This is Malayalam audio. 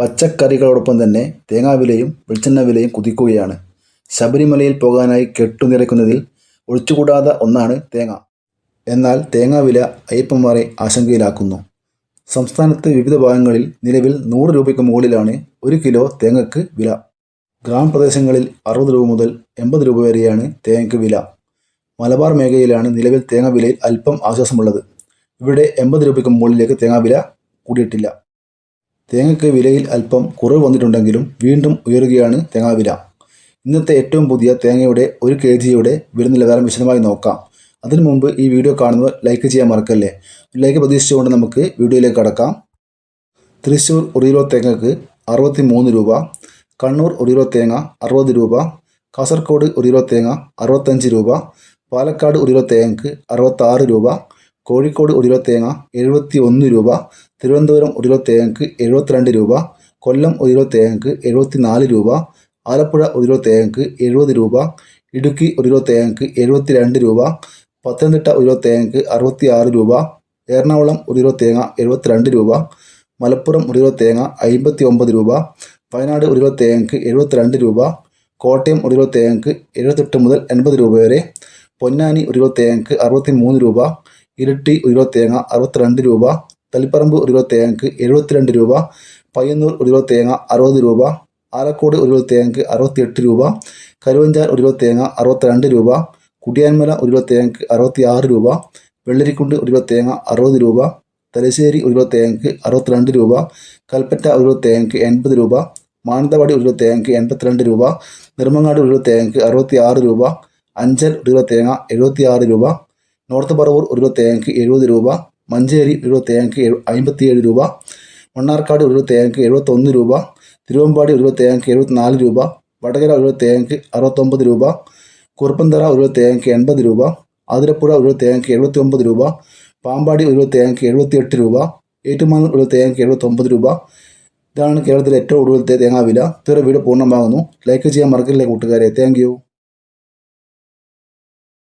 പച്ചക്കറികളോടൊപ്പം തന്നെ തേങ്ങാവിലയും വെളിച്ചെണ്ണ വിലയും കുതിക്കുകയാണ്. ശബരിമലയിൽ പോകാനായി കെട്ടുനിറയ്ക്കുന്നതിൽ ഒഴിച്ചുകൂടാത്ത ഒന്നാണ് തേങ്ങ. എന്നാൽ തേങ്ങാവില അയ്യപ്പന്മാരെ ആശങ്കയിലാക്കുന്നു. സംസ്ഥാനത്ത് വിവിധ ഭാഗങ്ങളിൽ നിലവിൽ നൂറ് രൂപയ്ക്ക് മുകളിലാണ് ഒരു കിലോ തേങ്ങയ്ക്ക് വില. ഗ്രാമപ്രദേശങ്ങളിൽ അറുപത് രൂപ മുതൽ എൺപത് രൂപ വരെയാണ് തേങ്ങയ്ക്ക് വില. മലബാർ മേഖലയിലാണ് നിലവിൽ തേങ്ങ വിലയിൽ അല്പം ആശ്വാസമുള്ളത്. ഇവിടെ എൺപത് രൂപയ്ക്ക് മുകളിലേക്ക് തേങ്ങാവില കൂടിയിട്ടില്ല. തേങ്ങയ്ക്ക് വിലയിൽ അല്പം കുറവ് വന്നിട്ടുണ്ടെങ്കിലും വീണ്ടും ഉയരുകയാണ് തേങ്ങാവില ഇന്നത്തെ ഏറ്റവും പുതിയ തേങ്ങയുടെ ഒരു കെ ജിയുടെ വില നിലവാരം വിശദമായി നോക്കാം. അതിനു മുമ്പ് ഈ വീഡിയോ കാണുന്നവർ ലൈക്ക് ചെയ്യാൻ മറക്കല്ലേ? ലൈക്ക് പ്രതീക്ഷിച്ചുകൊണ്ട് നമുക്ക് വീഡിയോയിലേക്ക് കടക്കാം. തൃശ്ശൂർ ഒരു തേങ്ങക്ക് അറുപത്തി മൂന്ന് രൂപ കണ്ണൂർ ഒരു കിലോ തേങ്ങ അറുപത് രൂപ കാസർഗോഡ് ഒരു കിലോ തേങ്ങ അറുപത്തഞ്ച് രൂപ പാലക്കാട് ഒരു തേങ്ങക്ക് അറുപത്താറ് രൂപ കോഴിക്കോട് ഒരു തേങ്ങ എഴുപത്തി ഒന്ന് രൂപ തിരുവനന്തപുരം ഒരു കിലോ തേങ്ങയ്ക്ക് എഴുപത്തിരണ്ട് രൂപ കൊല്ലം ഒരു കിലോ തേങ്ങയ്ക്ക് എഴുപത്തി നാല് രൂപ ആലപ്പുഴ ഒരു കിലോ തേങ്ങയ്ക്ക് എഴുപത് രൂപ ഇടുക്കി ഒരു കിലോ തേങ്ങയ്ക്ക് എഴുപത്തി രണ്ട് രൂപ പത്തനംതിട്ട ഒരു കിലോ തേങ്ങയ്ക്ക് അറുപത്തി ആറ് രൂപ എറണാകുളം ഒരു കിലോ തേങ്ങ എഴുപത്തിരണ്ട് രൂപ മലപ്പുറം ഒരു കിലോ തേങ്ങ അമ്പത്തി ഒമ്പത് രൂപ വയനാട് ഒരു കിലോ തേങ്ങയ്ക്ക് എഴുപത്തിരണ്ട് രൂപ കോട്ടയം ഒരു കിലോ തേങ്ങയ്ക്ക് എഴുപത്തെട്ട് മുതൽ എൺപത് രൂപ വരെ പൊന്നാനി ഒരു കിലോ തേങ്ങയ്ക്ക് അറുപത്തി മൂന്ന് രൂപ ഇരട്ടി ഒരു കിലോ തേങ്ങ അറുപത്തിരണ്ട് രൂപ തളിപ്പറമ്പ് ഒരു കിലോ തേങ്ങക്ക് എഴുപത്തിരണ്ട് രൂപ പയ്യന്നൂർ ഒരു കിലോ തേങ്ങ അറുപത് രൂപ ആലക്കോട് ഒരു കിലോ തേങ്ങക്ക് അറുപത്തിയെട്ട് രൂപ കരുവഞ്ചാൽ ഒരു കിലോ തേങ്ങ അറുപത്തിരണ്ട് രൂപ കുടിയാൻമല ഒരു കിലോ തേങ്ങക്ക് അറുപത്തി ആറ് രൂപ വെള്ളരിക്കുണ്ട് ഒരു കിലോ തേങ്ങ അറുപത് രൂപ തലശ്ശേരി ഒരു കിലോ തേങ്ങക്ക് അറുപത്തിരണ്ട് രൂപ കൽപ്പറ്റ ഒരു കിലോ തേങ്ങക്ക് എൺപത് രൂപ മാനന്തവാടി ഒരു കിലോ തേങ്ങക്ക് എൺപത്തിരണ്ട് രൂപ നിർമ്മങ്ങാട് ഒരു കിലോ തേങ്ങക്ക് അറുപത്തി ആറ് രൂപ അഞ്ചൽ ഒരു കിലോ തേങ്ങ എഴുപത്തി ആറ് രൂപ നോർത്ത് പറവൂർ ഒരു കിലോ തേങ്ങക്ക് എഴുപത് രൂപ മഞ്ചേരി ഒരു തേങ്ങയ്ക്ക് അമ്പത്തിയേഴ് രൂപ മണ്ണാർക്കാട് ഒരു തേങ്ങയ്ക്ക് എഴുപത്തൊന്ന് രൂപ തിരുവമ്പാടി ഒരു തേങ്ങയ്ക്ക് എഴുപത്തിനാല് രൂപ വടകര ഒരു തേങ്ങയ്ക്ക് അറുപത്തൊമ്പത് രൂപ കുറുപ്പന്തറ ഒരു തേങ്ങയ്ക്ക് എൺപത് രൂപ ആതിരപ്പുഴ ഒരു തേങ്ങയ്ക്ക് എഴുപത്തി രൂപ പാമ്പാടി ഒരു തേങ്ങയ്ക്ക് എഴുപത്തിയെട്ട് രൂപ ഏറ്റുമാനൂർ ഒരു തേങ്ങയ്ക്ക് എഴുപത്തൊമ്പത് രൂപ. ഇതാണ് കേരളത്തിലെ ഏറ്റവും കൂടുതൽ തേങ്ങാവില ഇത്ര വീഡിയോ പൂർണമാകുന്നു. ലൈക്ക് ചെയ്യാൻ മറക്കില്ല കൂട്ടുകാരെ. താങ്ക്